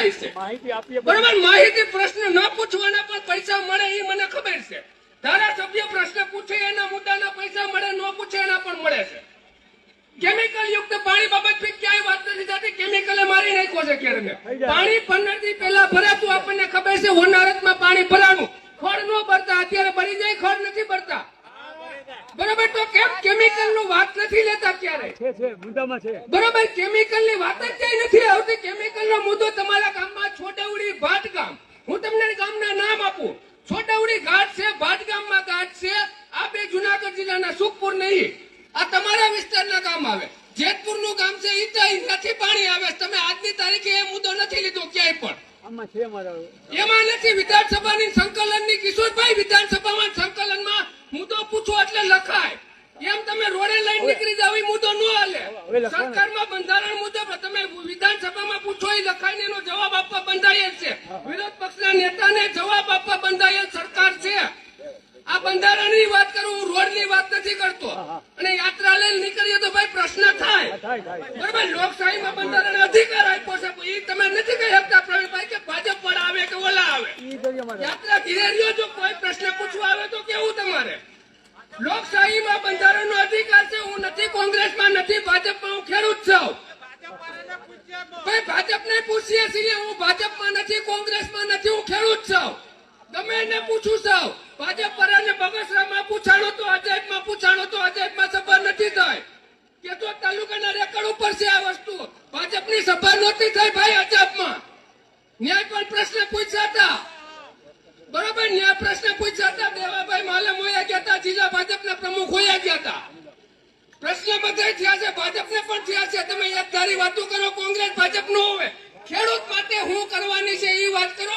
મળતા હશે બરોબર માહિતી પ્રશ્ન ન પૂછવાના પણ પૈસા મળે એ મને ખબર છે. ધારાસભ્ય પ્રશ્ન પૂછે એના મુદ્દાના પૈસા મળે ન પૂછે એના પણ મળે છે. કેમિકલ યુક્ત પાણી બાબતથી ક્યાંય વાત નથી થતી. કેમિકલે મારી નાખ્યો છે કેરને પાણી પંદરથી પહેલા ભરાતું આપણને ખબર છે હોનારતમાં પાણી ભરાનું ખડ ન ભરતા અત્યારે ભરી જાય ખડ નથી ભરતા બરોબર તો કેમ કેમિકલનું વાત નથી લેતા ક્યારે? છે છે મુદ્દામાં છે. બરોબર કેમિકલની વાત જ ક્યાંય નથી આવતી. કેમિકલ નો મુદ્દો તમારા ગામમાં છોટાઉડી ભાટ ગામ હું તમને ગામના નામ આપું. છોટાઉડી ઘાટ છે ભાટ ગામમાં ઘાટ છે. આ બે જુનાગઢ જિલ્લાના સુખપુર નહીં. આ તમારા વિસ્તારના ગામ આવે. જેતપુરનું ગામ છે ઈ તો નથી પાણી આવે. તમે આજની તારીખે એ મુદ્દો નથી લીધો ક્યાંય પણ. આમાં છે મારા એમાં નથી. વિધાનસભાની સંકલનની કિશોરભાઈ વિધાનસભામાં સંકલનમાં મુદ્દો પૂછો એટલે લખાય એમ તમે રોડે લઈને નીકળી જાવ એ મુદ્દો ન હાલે હવે લખવાનો. સરકારમાં બંધારણ મુજબ તમે વિધાનસભામાં પૂછો એ લખાઈને એનો જવાબ આપવા બંધાયેલ છે. વિરોધ પક્ષના નેતાને જવાબ આપવા બંધાયેલ સરકાર છે. આ બંધારણની વાત કરું હું રોડની વાત નથી કરતો. અને યાત્રા લઈને નીકળીએ તો ભાઈ પ્રશ્ન થાય. બરાબર લોકશાહી લોકશાહીમાં બંધારણ અધિકાર આપ્યો છે એ તમે નથી કહી શકતા પ્રવીણભાઈ કે ભાજપ પણ આવે કે ઓલા આવે. યાત્રા ઘીરે રહ્યો જો કોઈ પ્રશ્ન પૂછવા આવે તો કેવું તમારે લોકશાહીમાં બંધારણનો અધિકાર છે હું નથી કોંગ્રેસમાં નથી ભાજપમાં હું ખેડૂત છું ભાઈ ભાજપને પૂછીએ છીએ, હું ભાજપમાં નથી, કોંગ્રેસમાં નથી, હું ખેડૂત છું. ગમે એને પૂછું છું ભાજપ પર અને બગસરામાં પૂછાણો તો અજયબમાં પૂછાણો તો અજયબમાં સભા નથી થઈ કે તો તાલુકાના રેકર્ડ ઉપર છે આ વસ્તુ. ભાજપની સભા નહોતી થઈ ભાઈ અજાબમાં ન્યાય પણ પ્રશ્ન પૂછ્યા હતા બરોબર, ન્યાય પ્રશ્ન પૂછ્યા હતા દેવાભાઈ માલમ હોયા ગયા હતા જિલ્લા ભાજપના પ્રમુખ હોયા ગયા હતા પ્રશ્ન બધા થયા છે, ભાજપને પણ થયા છે. તમે યાદધારી ધારી વાતો કરો, કોંગ્રેસ ભાજપ નો હોય ખેડૂત માટે હું કરવાની છે એ વાત કરો.